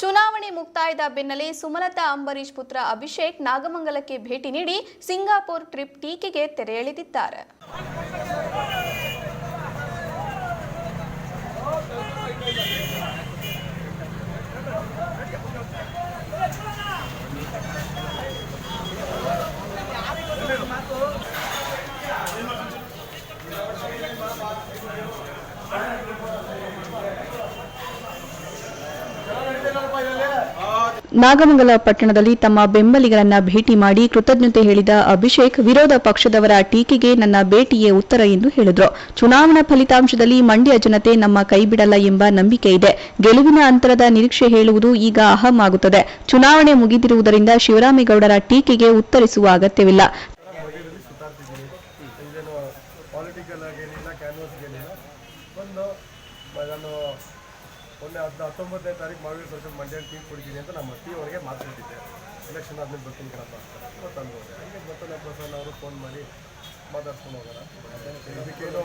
ಚುನಾವಣೆ ಮುಕ್ತಾಯದ ಬೆನ್ನಲ್ಲೇ ಸುಮಲತಾ ಅಂಬರೀಶ್ ಪುತ್ರ ಅಭಿಷೇಕ್ ನಾಗಮಂಗಲಕ್ಕೆ ಭೇಟಿ ನೀಡಿ ಸಿಂಗಾಪುರ್ ಟ್ರಿಪ್ ಟೀಕೆಗೆ ತೆರೆ ಎಳೆದಿದ್ದಾರೆ. ನಾಗಮಂಗಲ ಪಟ್ಟಣದಲ್ಲಿ ತಮ್ಮ ಬೆಂಬಲಿಗರನ್ನ ಭೇಟಿ ಮಾಡಿ ಕೃತಜ್ಞತೆ ಹೇಳಿದ ಅಭಿಷೇಕ್, ವಿರೋಧ ಪಕ್ಷದವರ ಟೀಕೆಗೆ ನನ್ನ ಭೇಟಿಯೇ ಉತ್ತರ ಎಂದು ಹೇಳಿದರು. ಚುನಾವಣಾ ಫಲಿತಾಂಶದಲ್ಲಿ ಮಂಡ್ಯ ಜನತೆ ನಮ್ಮ ಕೈಬಿಡಲ್ಲ ಎಂಬ ನಂಬಿಕೆ ಇದೆ. ಗೆಲುವಿನ ಅಂತರದ ನಿರೀಕ್ಷೆ ಹೇಳುವುದು ಈಗ ಅಹಂ ಆಗುತ್ತದೆ. ಚುನಾವಣೆ ಮುಗಿದಿರುವುದರಿಂದ ಶಿವರಾಮೇಗೌಡರ ಟೀಕೆಗೆ ಉತ್ತರಿಸುವ ಅಗತ್ಯವಿಲ್ಲ. ಮೊನ್ನೆ ಹತ್ತು ಹತ್ತೊಂಬತ್ತನೇ ತಾರೀಕು ಮಹಾವೀರ ಸೋಷಲ್ ಮಂಡ್ಯ ಟೀಮ್ ಕೊಡ್ತೀನಿ ಅಂತ ನಮ್ಮ ಟೀಮ್ ಅವರಿಗೆ ಮಾತಾಡಿದ್ದೆ ಎಲೆಕ್ಷನ್ ಆದಮೇಲೆ ಬರ್ತೀನಿ ಕಣಪ್ಪ ಅಂತ. ಅನ್ಬೋದೆ ಹಂಗೆ ಬರ್ತಾನೆ ಪ್ರಸನ್ನ ಅವರು ಫೋನ್ ಮಾಡಿ ಮಾತಾಡ್ಸ್ಕೊಂಡು ಹೋಗೋಣ. ಇದಕ್ಕೇನು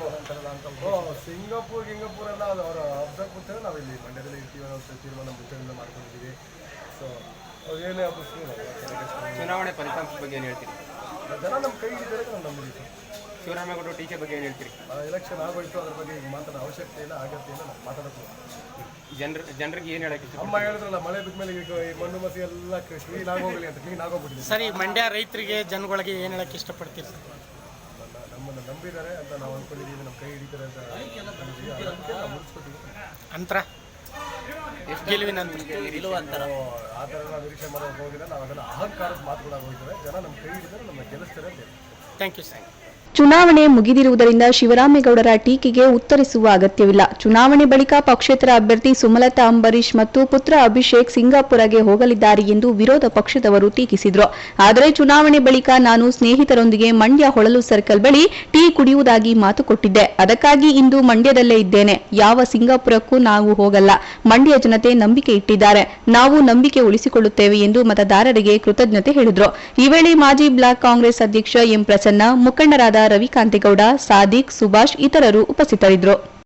ಸಿಂಗಾಪುರ್ ಗಿಂಗಾಪುರ್ ಎಲ್ಲ ಅದು ಅವರ ಅಬ್ಸರ್ವ್ ಕೂತಾರೆ ನಾವು ಇಲ್ಲಿ ಮಂಡ್ಯದಲ್ಲಿ ಇರ್ತೀವಿ ಅನ್ನೋ ತೀರ್ಮಾನ ಮುಂಚೆಯಿಂದ ಮಾಡ್ಕೊಂಡಿದ್ದೀವಿ. ಸೊ ಅವ್ರು ಏನೇ ನಾವು ಚುನಾವಣೆ ಫಲಿತಾಂಶ ಬಗ್ಗೆ ಏನು ಹೇಳ್ತೀರಿ? ಜನ ನಮ್ಮ ಕೈ ಹಿಡಿದರೆ ನಾವು ನಂಬಿದ್ದೀವಿ ಶಿವರಾಮೇಗೌಡರು ಟೀಕೆ ಬಗ್ಗೆ ಏನು ಹೇಳ್ತೀರಿ? ಎಲೆಕ್ಷನ್ ಆಗೋಯ್ತು ಅದ್ರ ಬಗ್ಗೆ ಈಗ ಮಾತಾಡೋ ಅವಶ್ಯಕತೆ ಇಲ್ಲ ಆಗತ್ತೆ ಇಲ್ಲ ನಾವು ಮಾತಾಡೋದು. ಜನರ ಜನರಿಗೆ ಏನು ಹೇಳಕ್ಕೆ ಇಷ್ಟ ಅಮ್ಮ ಹೇಳಿದ್ರಲ್ಲ ಮಳೆ ಬಿದ್ದ ಮೇಲೆ ಈಗ ಈ ಮಣ್ಣು ಮಸಿ ಎಲ್ಲ ಕ್ಲೀನ್ ಆಗೋಗಲಿ ಅಂತ ಕ್ಲೀನ್ ಆಗೋಗ್ಬಿಟ್ಟಿದೆ. ಸರಿ ಮಂಡ್ಯ ರೈತರಿಗೆ ಜನಗಳಿಗೆ ಏನು ಹೇಳಕ್ಕೆ ಇಷ್ಟಪಡ್ತೀರಿ? ಸರ್ ನಮ್ಮನ್ನು ನಂಬಿದ್ದಾರೆ ಅಂತ ನಾವು ಅನ್ಕೊಂಡಿದ್ದೀವಿ ನಮ್ಮ ಕೈ ಹಿಡಿತಾರೆ ಅಂತ ನಂಬಿದ್ದೀವಿ. ಅದಕ್ಕೆ ನಾವು ಮುಗಿಸ್ಕೊತೀವಿ ಅಂತರ. ಗೆಲುವಿನ ಅಂತರ. ನಾವು ಆ ಥರ ನಾವು ನಿರೀಕ್ಷೆ ಮಾಡೋಕೆ ಹೋಗಿಲ್ಲ ನಾವು ಅದನ್ನು ಅಹಂಕಾರದ ಮಾತುಗಳಾಗೋಗ್ತವೆ ಜನ ನಮ್ಮ ಕೈ ಹಿಡಿದರೆ ನಮ್ಮ ಗೆಲ್ಲಿಸ್ತಾರೆ ಅಂತ ಹೇಳಿ. Thank you sir. ಚುನಾವಣೆ ಮುಗಿದಿರುವುದರಿಂದ ಶಿವರಾಮೇಗೌಡರ ಟೀಕೆಗೆ ಉತ್ತರಿಸುವ ಅಗತ್ಯವಿಲ್ಲ. ಚುನಾವಣೆ ಬಳಿಕ ಪಕ್ಷೇತರ ಅಭ್ಯರ್ಥಿ ಸುಮಲತಾ ಅಂಬರೀಶ್ ಮತ್ತು ಪುತ್ರ ಅಭಿಷೇಕ್ ಸಿಂಗಾಪುರಗೆ ಹೋಗಲಿದ್ದಾರೆ ಎಂದು ವಿರೋಧ ಪಕ್ಷದವರು ಟೀಕಿಸಿದರು. ಆದರೆ ಚುನಾವಣೆ ಬಳಿಕ ನಾನು ಸ್ನೇಹಿತರೊಂದಿಗೆ ಮಂಡ್ಯ ಹೊಳಲು ಸರ್ಕಲ್ ಬಳಿ ಟೀ ಕುಡಿಯುವುದಾಗಿ ಮಾತು ಕೊಟ್ಟಿದ್ದೆ. ಅದಕ್ಕಾಗಿ ಇಂದು ಮಂಡ್ಯದಲ್ಲೇ ಇದ್ದೇನೆ. ಯಾವ ಸಿಂಗಾಪುರಕ್ಕೂ ನಾವು ಹೋಗಲ್ಲ. ಮಂಡ್ಯ ಜನತೆ ನಂಬಿಕೆ ಇಟ್ಟಿದ್ದಾರೆ. ನಾವು ನಂಬಿಕೆ ಉಳಿಸಿಕೊಳ್ಳುತ್ತೇವೆ ಎಂದು ಮತದಾರರಿಗೆ ಕೃತಜ್ಞತೆ ಹೇಳಿದರು. ಈ ವೇಳೆ ಮಾಜಿ ಬ್ಲಾಕ್ ಕಾಂಗ್ರೆಸ್ ಅಧ್ಯಕ್ಷ ಎಂ ಪ್ರಸನ್ನ, ಮುಖಂಡರಾದ ರವಿಕಾಂತೇಗೌಡ ಸಾದಿಕ್ ಸುಭಾಷ್ ಇತರರು ಉಪಸ್ಥಿತರಿದ್ದರು.